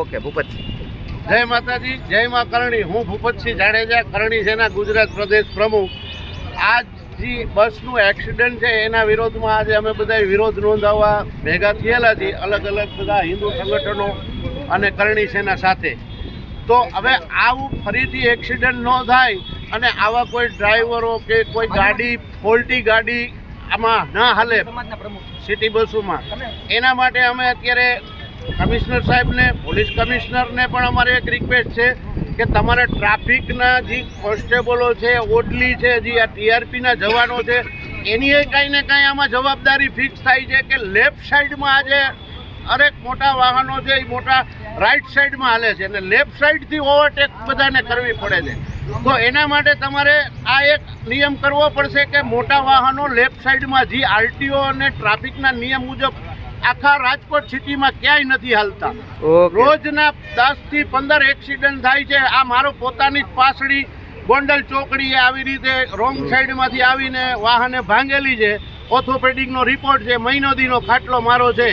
Okay Bhupatsinh. જય માતાજી જય મા કરણી. હું ભૂપતસિંહ જાડેજા કરણી સેના ગુજરાત પ્રદેશ પ્રમુખ. આજ જે બસનું એક્સિડન્ટ છે એના વિરોધમાં આજે અમે બધા વિરોધ નોંધાવવા ભેગા થયેલા છીએ અલગ અલગ બધા હિન્દુ સંગઠનો અને કરણી સેના સાથે. તો હવે આવું ફરીથી એક્સિડન્ટ ન થાય અને આવા કોઈ ડ્રાઈવરો કે કોઈ ગાડી ફોલ્ટી ગાડી આમાં ન હાલે સિટી બસોમાં. એના માટે અમે અત્યારે કમિશનર સાહેબને, પોલીસ કમિશનરને પણ અમારે એક રિક્વેસ્ટ છે કે તમારે ટ્રાફિકના જે કોન્સ્ટેબલો છે, ઓડલી છે, જે આ ટીઆરપીના જવાનો છે એની એ કાંઈ ને કાંઈ આમાં જવાબદારી ફિક્સ થાય છે કે લેફ્ટ સાઈડમાં આજે અનેક મોટા વાહનો છે, એ મોટા રાઈટ સાઈડમાં હાલે છે. અને લેફ્ટ સાઈડથી ઓવરટેક બધાને કરવી પડે છે. તો એના માટે તમારે આ એક નિયમ કરવો પડશે કે મોટા વાહનો લેફ્ટ સાઈડમાં જે આરટીઓ અને ટ્રાફિકના નિયમ મુજબ આખા રાજકોટ સિટીમાં ક્યાંય નથી હાલતા. રોજના દસથી પંદર એક્સિડન્ટ થાય છે. આ મારો પોતાની જ પાસડી ગોંડલ ચોકડીએ આવી રીતે રોંગ સાઈડમાંથી આવીને વાહને ભાંગેલી છે. ઓર્થોપેડિકનો રિપોર્ટ છે મહિનો દીનો ખાટલો મારો છે.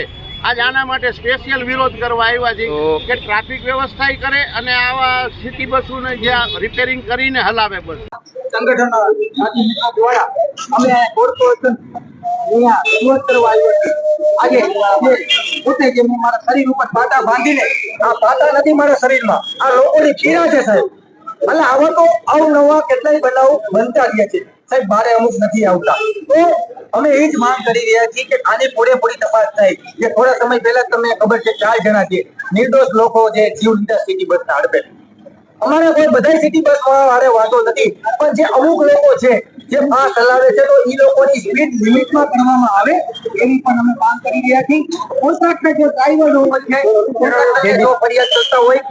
આજ આના માટે સ્પેશિયલ વિરોધ કરવા આવ્યા છે કે ટ્રાફિક વ્યવસ્થા કરે અને આવા સિટી બસોને જ્યાં રિપેરિંગ કરીને હલાવે બસ. સંગઠન દ્વારા અમે કોર્પોરેશન છે. છે એ જ માંગ કરી રહ્યા છીએ કે આની પૂરેપૂરી તપાસ થાય. થોડા સમય પહેલા તમને ખબર છે, ચાર જણા છે નિર્દોષ લોકો જે જીવ લીધા સિટી બસના હડપે. અમારે કોઈ બધા સિટી બસ વાળા વાંધો નથી, પણ જે અમુક લોકો છે જે પાસ ચલાવે છે તો એ લોકોની સ્પીડ લિમિટમાં કરવામાં આવે એની પણ અમે માંગ કરી રહ્યા છીએ. કોન્ટ્રાક્ટર જે ડ્રાઈવર હોય છે કોન્ટ્રાક્ટર જો ફરિયાદ કરતા હોય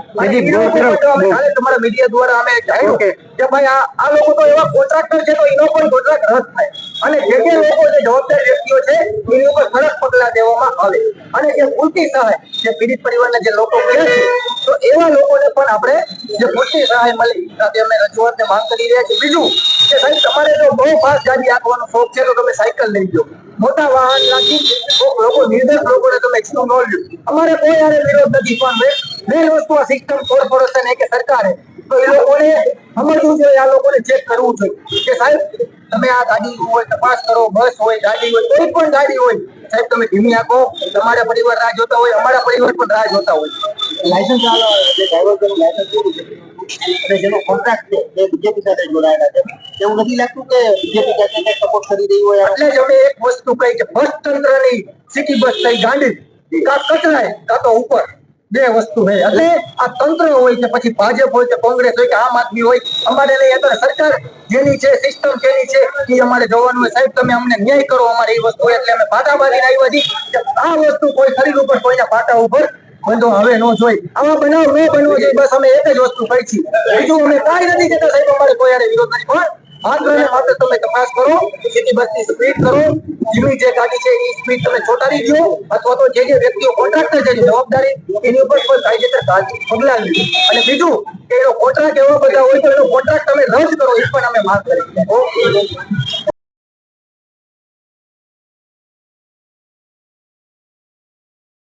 કાલે તમારા મીડિયા દ્વારા અમે જાણ્યું કે ભાઈ આ આ લોકો તો એવા કોન્ટ્રાક્ટર છે તો એનો પણ કોન્ટ્રાક્ટ રદ થાય. અને જે જે લોકો જે જવાબદાર વ્યક્તિઓ છે એની ઉપર કડક પગલા દેવામાં આવે. અને જે પૂરતી સહાય જે પીડિત પરિવારના જે લોકો મળે છે તો એવા લોકોને પણ આપણે જે પૂરતી સહાય મળી અમે રજૂઆતને માંગ કરી રહ્યા છીએ. બીજું કે ભાઈ, તમારે જો બહુ ફાસ્ટ ગાડી આપવાનો શોખ છે, તો તમે સાયકલ લઈ જાઓ મોટા વાહન નાખી લોકો નિર્દોષ લોકોને તમે એક્સટુ ન લ્યો. અમારે કોઈ આને વિરોધ નથી, પણ મેન વસ્તુ આ સિસ્ટમ કોર્પોરેશન કે સરકારે, તો એ લોકોને સમજવું જોઈએ, આ લોકોને ચેક કરવું જોઈએ. કે સાહેબ, તમે આ ગાડી હોય, તપાસ કરો, બસ હોય, ગાડી હોય, કોઈ પણ ગાડી હોય, સાહેબ, તમે ધીમી આપો તમારા પરિવાર રાહ જોતા હોય, અમારા પરિવાર પણ રાહ જોતા હોય. લાયસન્સ લાયસન્સ અને જેનો કોન્ટ્રાક્ટ છે એ બીજેપી સાથે જોડાયેલા છે. એવું નથી લાગતું કે બીજેપી સાથે સપોર્ટ કરી રહી હોય એટલે જોડે એક વસ્તુ કહી કે બસ તંત્રની સિટી બસ થઈ ગાંડી કા કચરાય, કા તો ઉપર. બે વસ્તુ છે. એટલે આ તંત્ર હોય કે પછી ભાજપ હોય કે કોંગ્રેસ હોય કે આમ આદમી હોય, અમારે લઈ અત્યારે સરકાર જેની છે સિસ્ટમ જેની છે, એ અમારે જોવાનું હોય. સાહેબ, તમે અમને ન્યાય કરો અમારે એ વસ્તુ એટલે અમે પાટા બાંધીને આવ્યા છીએ આ વસ્તુ કોઈ શરીર ઉપર કોઈના પાટા ઉપર બંધો હવે નો જોઈ. આવા બનાવ ન બનવો જોઈએ, બસ અમે એક જ વસ્તુ કહી છીએ બીજું અમે કાંઈ નથી કહેતા સાહેબ, અમારે કોઈ હારે વિરોધ નથી. પણ ને માત્ર તમે તપાસ કરો, સિટી બસની સ્પીડ કરો ધીમી જે ગાડી છે એ સ્પીડ તમે ચોટાડી દો, અથવા તો જે જે વ્યક્તિઓ કોન્ટ્રાક્ટર છે જવાબદારી, એની ઉપર કોઈ કાયદેસર કાયદે પગલાં લ્યો અને બીજું, કે એનો કોન્ટ્રાક્ટ એવા બધા હોય તો એનો કોન્ટ્રાક્ટ તમે રદ કરો, એ પણ અમે માંગ કરી ઓકે.